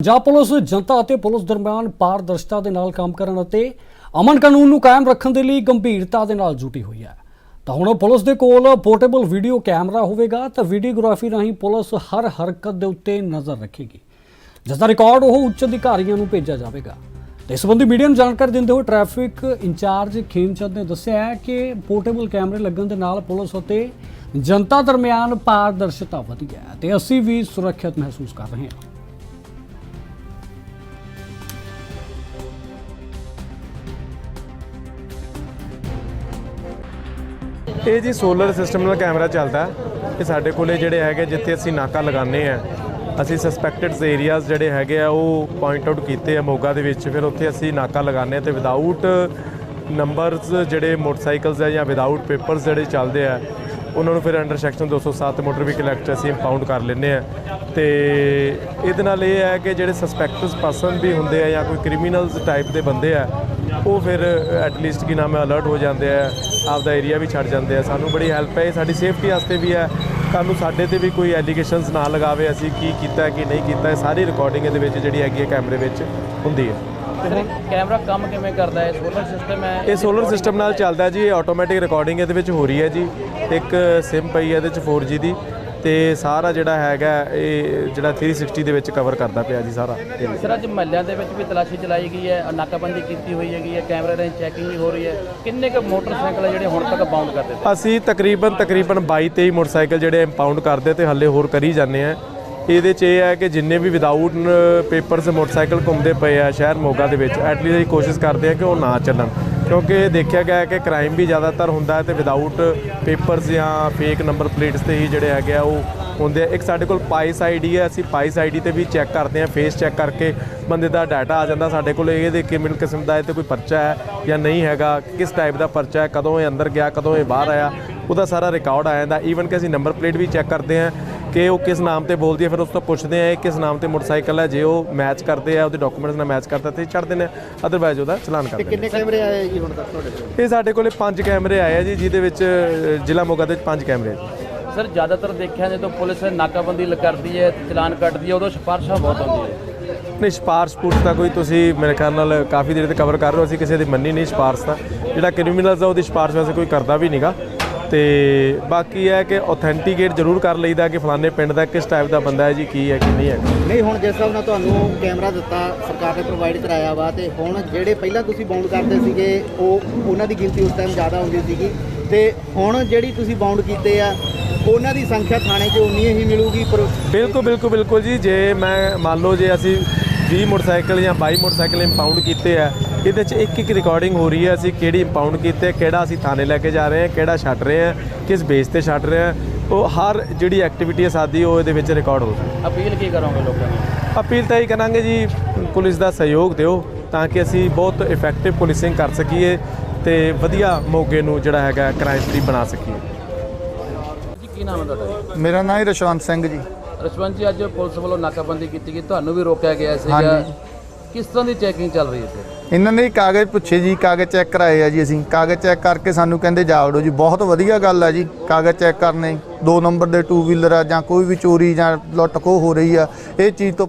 Punjab police, ਜਨਤਾ ਅਤੇ police ਦਰਮਿਆਨ ਪਾਰਦਰਸ਼ਤਾ ਦੇ ਨਾਲ ਕੰਮ ਕਰਨ ਅਤੇ ਅਮਨ ਕਾਨੂੰਨ ਨੂੰ ਕਾਇਮ ਰੱਖਣ ਦੇ ਲਈ ਗੰਭੀਰਤਾ ਦੇ ਨਾਲ ਜੁਟੀ ਹੋਈ ਹੈ। ਤਾਂ ਹੁਣ ਪੁਲਿਸ ਦੇ ਕੋਲ ਪੋਰਟੇਬਲ ਵੀਡੀਓ ਕੈਮਰਾ ਹੋਵੇਗਾ ਤਾਂ ਵੀਡੀਓਗ੍ਰਾਫੀ ਰਾਹੀਂ ਪੁਲਿਸ ਹਰ ਹਰਕਤ ਦੇ ਉੱਤੇ ਨਜ਼ਰ ਰੱਖੇਗੀ। ਜਿਸ ਦਾ ਰਿਕਾਰਡ ਉਹ ਉੱਚ ਅਧਿਕਾਰੀਆਂ ਨੂੰ ਭੇਜਿਆ ਜਾਵੇਗਾ। ਤੇ ਇਸ ਸੰਬੰਧੀ ਮੀਡੀਆ ਨੂੰ ਜਾਣਕਾਰੀ ਦਿੰਦੇ ਹੋਏ ਟ੍ਰੈਫਿਕ ਇੰਚਾਰਜ ਖੇਮਚੰਦ ਨੇ ਦੱਸਿਆ ਹੈ ਕਿ ਪੋਰਟੇਬਲ ਕੈਮਰੇ ਲੱਗਣ ਦੇ ਨਾਲ ਪੁਲਿਸ ਅਤੇ ਜਨਤਾ ਦਰਮਿਆਨ ਪਾਰਦਰਸ਼ਤਾ ਵਧੀ ਹੈ ਤੇ ਅਸੀਂ ਵੀ ਸੁਰੱਖਿਅਤ ਮਹਿਸੂਸ ਕਰ ਰਹੇ ਹਾਂ। ਇਹ ਜੀ ਸੋਲਰ ਸਿਸਟਮ ਨਾਲ ਕੈਮਰਾ ਚੱਲਦਾ ਇਹ ਸਾਡੇ ਕੋਲੇ ਜਿਹੜੇ ਹੈਗੇ, ਜਿੱਥੇ ਅਸੀਂ ਨਾਕਾ ਲਗਾਉਂਦੇ ਆ ਅਸੀਂ ਸਸਪੈਕਟਡ ਏਰੀਆਜ਼ ਜਿਹੜੇ ਹੈਗੇ ਆ, ਉਹ ਪੁਆਇੰਟ ਆਊਟ ਕੀਤੇ ਆ ਮੋਗਾ ਦੇ ਵਿੱਚ। ਫਿਰ ਉੱਥੇ ਅਸੀਂ ਨਾਕਾ ਲਗਾਉਂਦੇ ਆ ਤੇ ਵਿਦਆਊਟ ਨੰਬਰਸ ਜਿਹੜੇ ਮੋਟਰਸਾਈਕਲਸ ਆ ਜਾਂ ਵਿਦਆਊਟ ਪੇਪਰਸ ਜਿਹੜੇ ਚੱਲਦੇ ਆ, ਉਹਨਾਂ ਨੂੰ ਫਿਰ under section 207 motor vehicle act ਅਸੀਂ ਇੰਪਾਊਂਡ ਕਰ ਲੈਂਦੇ ਆ ਤੇ ਇਹਦੇ ਨਾਲ ਇਹ ਹੈ ਕਿ ਜਿਹੜੇ ਸਸਪੈਕਟਸ ਪਰਸਨ ਵੀ ਹੁੰਦੇ ਆ ਜਾਂ ਕੋਈ ਕ੍ਰਿਮੀਨਲਸ ਟਾਈਪ ਦੇ ਬੰਦੇ ਆ, ਉਹ ਫਿਰ ਐਟਲੀਸਟ ਕੀ ਨਾਮ ਹੈ ਅਲਰਟ ਹੋ ਜਾਂਦੇ ਆ। ਆਪਦਾ ਏਰੀਆ ਵੀ ਛੱਡ ਜਾਂਦੇ ਆ। ਸਾਨੂੰ ਬੜੀ ਹੈਲਪ ਹੈ। ਸਾਡੀ ਸੇਫਟੀ ਵਾਸਤੇ ਵੀ ਹੈ। ਕੱਲ੍ਹ ਨੂੰ ਸਾਡੇ ਤੇ ਵੀ ਕੋਈ ਐਲੀਗੇਸ਼ਨਸ ਨਾ ਲਗਾਵੇ। ਅਸੀਂ ਕੀ ਕੀਤਾ ਕੀ ਨਹੀਂ ਕੀਤਾ ਸਾਰੀ ਰਿਕਾਰਡਿੰਗ ਇਹਦੇ ਵਿੱਚ ਜਿਹੜੀ ਹੈਗੀ ਹੈ ਕੈਮਰੇ ਵਿੱਚ ਹੁੰਦੀ ਹੈ। ਕੈਮਰਾ ਕੰਮ ਕਿਵੇਂ ਕਰਦਾ ਹੈ? ਸੋਲਰ ਸਿਸਟਮ ਹੈ ਇਹ ਸੋਲਰ ਸਿਸਟਮ ਨਾਲ ਚੱਲਦਾ ਜੀ। ਇਹ ਆਟੋਮੈਟਿਕ ਰਿਕਾਰਡਿੰਗ ਇਹਦੇ ਵਿੱਚ ਹੋ ਰਹੀ ਹੈ ਜੀ। ਇੱਕ ਸਿਮ ਪਈ ਹੈ ਇਹਦੇ ਵਿੱਚ 4G ਦੀ। ਤੇ ਸਾਰਾ ਜਿਹੜਾ ਹੈਗਾ ਇਹ ਜਿਹੜਾ 360 ਦੇ ਵਿੱਚ ਕਵਰ ਕਰਦਾ ਪਿਆ ਜੀ ਸਾਰਾ। ਸਰ ਅੱਜ ਮਹੱਲਿਆਂ ਦੇ ਵਿੱਚ ਵੀ ਤਲਾਸ਼ੀ ਚਲਾਈ ਗਈ ਹੈ ਨਾਕਾਬੰਦੀ ਕੀਤੀ ਹੋਈ ਹੈਗੀ ਹੈ ਕੈਮਰੇ ਰਾਹੀਂ ਚੈਕਿੰਗ ਵੀ ਹੋ ਰਹੀ ਹੈ। ਕਿੰਨੇ ਕੁ ਮੋਟਰਸਾਈਕਲ ਜਿਹੜੇ ਹੁਣ ਤੱਕ ਬਾਉਂਡ ਕਰ ਦਿੱਤੇ? ਅਸੀਂ ਤਕਰੀਬਨ ਤਕਰੀਬਨ 22 23 ਮੋਟਰਸਾਈਕਲ ਜਿਹੜੇ ਇੰਪਾਊਂਡ ਕਰਦੇ ਤੇ ਹੱਲੇ ਹੋਰ ਕਰੀ ਜਾਂਦੇ ਆ ਇਹਦੇ 'ਚ ਇਹ ਹੈ ਕਿ ਜਿੰਨੇ ਵੀ ਵਿਦਆਊਟ ਪੇਪਰਸ ਮੋਟਰਸਾਈਕਲ ਘੁੰਮਦੇ ਪਏ ਆ ਸ਼ਹਿਰ ਮੋਗਾ ਦੇ ਵਿੱਚ ਐਟਲੀਸਟ ਅਸੀਂ ਕੋਸ਼ਿਸ਼ ਕਰਦੇ ਆ ਕਿ ਉਹ ਨਾ ਚੱਲਣ। ਕਿਉਂਕਿ ਦੇਖਿਆ ਗਿਆ ਹੈ ਕਿ ਕ੍ਰਾਈਮ ਵੀ ਜ਼ਿਆਦਾਤਰ ਹੁੰਦਾ ਹੈ ਤੇ ਵਿਦਆਊਟ ਪੇਪਰਸ ਜਾਂ ਫੇਕ ਨੰਬਰ ਪਲੇਟਸ ਤੇ ਹੀ ਜਿਹੜੇ ਹੈਗੇ ਆ ਉਹ ਹੁੰਦੇ ਆ। ਇੱਕ ਸਾਡੇ ਕੋਲ ਪਾਈਸ ਆਈਡੀ ਹੈ, ਅਸੀਂ ਪਾਈਸ ਆਈਡੀ ਤੇ ਵੀ ਚੈੱਕ ਕਰਦੇ ਆ ਫੇਸ ਚੈੱਕ ਕਰਕੇ ਬੰਦੇ ਦਾ ਡਾਟਾ ਆ ਜਾਂਦਾ ਸਾਡੇ ਕੋਲ ਇਹਦੇ ਕਿਵੇਂ ਕਿਸਮ ਦਾ ਇਹ ਤੇ ਕੋਈ ਪਰਚਾ ਹੈ ਜਾਂ ਨਹੀਂ ਹੈਗਾ, ਕਿਸ ਟਾਈਪ ਦਾ ਪਰਚਾ ਹੈ, ਕਦੋਂ ਇਹ ਅੰਦਰ ਗਿਆ, ਕਦੋਂ ਇਹ ਬਾਹਰ ਆਇਆ, ਉਹਦਾ ਸਾਰਾ ਰਿਕਾਰਡ ਆ ਜਾਂਦਾ। ਈਵਨ ਕਿ ਅਸੀਂ ਨੰਬਰ ਪਲੇਟ ਵੀ ਚੈੱਕ ਕਰਦੇ ਆ ਕਿ ਉਹ ਕਿਸ ਨਾਮ ਤੇ ਬੋਲਦੀ ਹੈ ਫਿਰ ਉਸ ਤੋਂ ਪੁੱਛਦੇ ਆ ਇਹ ਕਿਸ ਨਾਮ ਤੇ ਮੋਟਰਸਾਈਕਲ ਹੈ ਜੇ ਉਹ ਮੈਚ ਕਰਦੇ ਆ ਉਹਦੇ ਡਾਕੂਮੈਂਟਸ ਨਾਲ ਮੈਚ ਕਰਦਾ ਤੇ ਛੱਡ ਦਿੰਦੇ ਆ ਅਦਰਵਾਈਜ਼ ਉਹਦਾ ਚਲਾਨ ਕਰਦੇ ਨੇ ਕਿੰਨੇ ਕੈਮਰੇ ਆਏ ਜੀ ਹੁਣ ਤੱਕ ਤੁਹਾਡੇ ਕੋਲ? ਇਹ ਸਾਡੇ ਕੋਲੇ ਪੰਜ ਕੈਮਰੇ ਆਏ ਆ ਜੀ ਜਿਹਦੇ ਵਿੱਚ ਜ਼ਿਲ੍ਹਾ ਮੋਗਾ ਦੇ ਪੰਜ ਕੈਮਰੇ ਆ ਜੀ। ਸਰ ਜ਼ਿਆਦਾਤਰ ਦੇਖਿਆ ਜਦੋਂ ਪੁਲਿਸ ਨਾਕਾਬੰਦੀ ਲ- ਕਰਦੀ ਹੈ ਚਲਾਨ ਕੱਟਦੀ ਹੈ ਉਦੋਂ ਸਿਫਾਰਸ਼ਾਂ ਬਹੁਤ ਆਉਂਦੀਆਂ ਹੈ ਨਹੀਂ ਸਿਫਾਰਸ਼ ਸਪੂਰਸ਼ ਤਾਂ ਕੋਈ ਤੁਸੀਂ ਮੇਰੇ ਖਿਆਲ ਨਾਲ ਕਾਫੀ ਦੇਰ ਤੇ ਕਵਰ ਕਰ ਰਹੇ ਹੋ ਅਸੀਂ ਕਿਸੇ ਦੀ ਮੰਨੀ ਨਹੀਂ ਸਿਫਾਰਸ਼ ਤਾਂ। ਜਿਹੜਾ ਕ੍ਰਿਮੀਨਲਸ ਆ ਉਹਦੀ ਸਿਫਾਰਸ਼ ਵੈਸੇ ਕੋਈ ਕਰਦਾ ਵੀ ਨਹੀਂਗਾ ਤੇ ਬਾਕੀ ਹੈ ਕਿ ਆਥੈਂਟੀਕੇਟ ਜ਼ਰੂਰ ਕਰ ਲਈਦਾ ਕਿ ਫਲਾਣੇ ਪਿੰਡ ਦਾ ਕਿਸ ਟਾਈਪ ਦਾ ਬੰਦਾ ਹੈ ਜੀ ਕੀ ਹੈ ਕੀ ਨਹੀਂ ਹੈ। ਨਹੀਂ ਹੁਣ ਜਿਸ ਹਿਸਾਬ ਨਾਲ ਤੁਹਾਨੂੰ ਕੈਮਰਾ ਦਿੱਤਾ ਸਰਕਾਰ ਨੇ ਪ੍ਰੋਵਾਈਡ ਕਰਾਇਆ ਵਾ ਤੇ ਹੁਣ ਜਿਹੜੇ ਪਹਿਲਾਂ ਤੁਸੀਂ ਬਾਉਂਡ ਕਰਦੇ ਸੀਗੇ ਉਹ ਉਹਨਾਂ ਦੀ ਗਿਣਤੀ ਉਸ ਟਾਈਮ ਜ਼ਿਆਦਾ ਹੁੰਦੀ ਸੀਗੀ। ਤੇ ਹੁਣ ਜਿਹੜੀ ਤੁਸੀਂ ਬਾਉਂਡ ਕੀਤੇ ਆ ਉਹਨਾਂ ਦੀ ਸੰਖਿਆ ਥਾਣੇ 'ਚ ਉਨੀ ਹੀ ਮਿਲੂਗੀ ਪਰ ਬਿਲਕੁਲ ਬਿਲਕੁਲ ਬਿਲਕੁਲ ਜੀ ਜੇ ਮੈਂ ਮੰਨ ਲਓ ਜੇ ਅਸੀਂ 20 ਮੋਟਰਸਾਈਕਲ ਜਾਂ 22 ਮੋਟਰਸਾਈਕਲ ਇੰਪਾਊਂਡ ਕੀਤੇ ਆ। ਇਹਦੇ 'ਚ ਇੱਕ ਇੱਕ ਰਿਕਾਰਡਿੰਗ ਹੋ ਰਹੀ ਹੈ ਅਸੀਂ ਕਿਹੜੀ ਇੰਪਾਊਂਡ ਕੀਤੇ ਕਿਹੜਾ ਅਸੀਂ ਥਾਣੇ ਲੈ ਕੇ ਜਾ ਰਹੇ ਹਾਂ ਕਿਹੜਾ ਛੱਡ ਰਹੇ ਹਾਂ ਕਿਸ ਬੇਸ ਤੇ ਛੱਡ ਰਹੇ ਹਾਂ ਉਹ ਹਰ ਜਿਹੜੀ ਐਕਟੀਵਿਟੀ ਹੈ ਸਾਡੀ ਉਹ ਇਹਦੇ ਵਿੱਚ ਰਿਕਾਰਡ ਹੋ ਰਹੀ ਹੈ ਅਪੀਲ ਕੀ ਕਰੋਗੇ ਲੋਕਾਂ ਨੂੰ? ਅਪੀਲ ਤਾਂ ਇਹ ਕਰਾਂਗੇ ਜੀ ਪੁਲਿਸ ਦਾ ਸਹਿਯੋਗ ਦਿਓ ਤਾਂ ਕਿ ਅਸੀਂ ਬਹੁਤ ਇਫੈਕਟਿਵ ਪੁਲਿਸਿੰਗ ਕਰ ਸਕੀਏ ਤੇ ਵਧੀਆ ਮੋਗੇ ਨੂੰ ਜਿਹੜਾ ਹੈਗਾ ਕ੍ਰਾਈਮ ਫ੍ਰੀ ਬਣਾ ਸਕੀਏ। ਜੀ ਕੀ ਨਾਮ ਹੈ ਤੁਹਾਡਾ ਮੇਰਾ ਨਾਮ ਹੈ ਰਸ਼ਵੰਤ ਸਿੰਘ ਜੀ। ਰਸ਼ਵੰਤ ਜੀ ਅੱਜ ਪੁਲਿਸ ਵੱਲੋਂ ਨਾਕਾਬੰਦੀ ਕੀਤੀ ਗਈ ਤੁਹਾਨੂੰ ਵੀ ਰੋਕਿਆ ਗਿਆ ਸੀਗਾ। ਹਾਂਜੀ। ਕਿਸ ਤਰ੍ਹਾਂ ਦੀ ਚੈਕਿੰਗ ਚੱਲ ਰਹੀ ਹੈ ਇੱਥੇ? ਇਹਨਾਂ ਨੇ ਕਾਗਜ਼ ਪੁੱਛੇ ਜੀ ਕਾਗਜ਼ ਚੈੱਕ ਕਰਾਏ ਆ ਜੀ ਅਸੀਂ। ਕਾਗਜ਼ ਚੈੱਕ ਕਰਕੇ ਸਾਨੂੰ ਕਹਿੰਦੇ ਜਾ ਵੜੋ ਜੀ। ਬਹੁਤ ਵਧੀਆ ਗੱਲ ਆ ਜੀ ਕਾਗਜ਼ ਚੈੱਕ ਕਰਨੇ। ਦੋ ਨੰਬਰ ਦੇ ਟੂ ਵੀਲਰ ਆ ਜਾਂ ਕੋਈ ਵੀ ਚੋਰੀ ਜਾਂ ਲੁੱਟ ਖੋਹ ਹੋ ਰਹੀ ਆ ਇਹ ਚੀਜ਼ ਤੋਂ